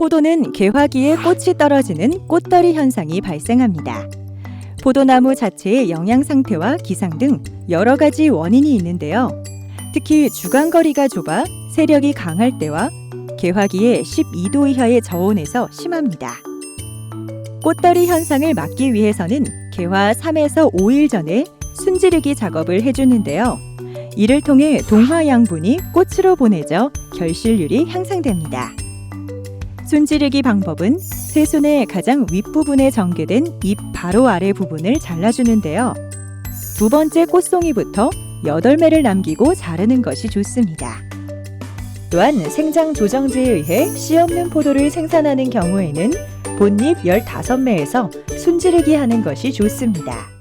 포도는 개화기에 꽃이 떨어지는 꽃떨이 현상이 발생합니다. 포도나무 자체의 영양 상태와 기상 등 여러 가지 원인이 있는데요. 특히 주간거리가 좁아 세력이 강할 때와 개화기에 12도 이하의 저온에서 심합니다. 꽃떨이 현상을 막기 위해서는 개화 3에서 5일 전에 순지르기 작업을 해주는데요. 이를 통해 동화 양분이 꽃으로 보내져 결실률이 향상됩니다. 순지르기 방법은 새순의 가장 윗부분에 전개된 잎 바로 아래 부분을 잘라주는데요. 두 번째 꽃송이부터 8매를 남기고 자르는 것이 좋습니다. 또한 생장 조정제에 의해 씨 없는 포도를 생산하는 경우에는 본잎 15매에서 순지르기 하는 것이 좋습니다.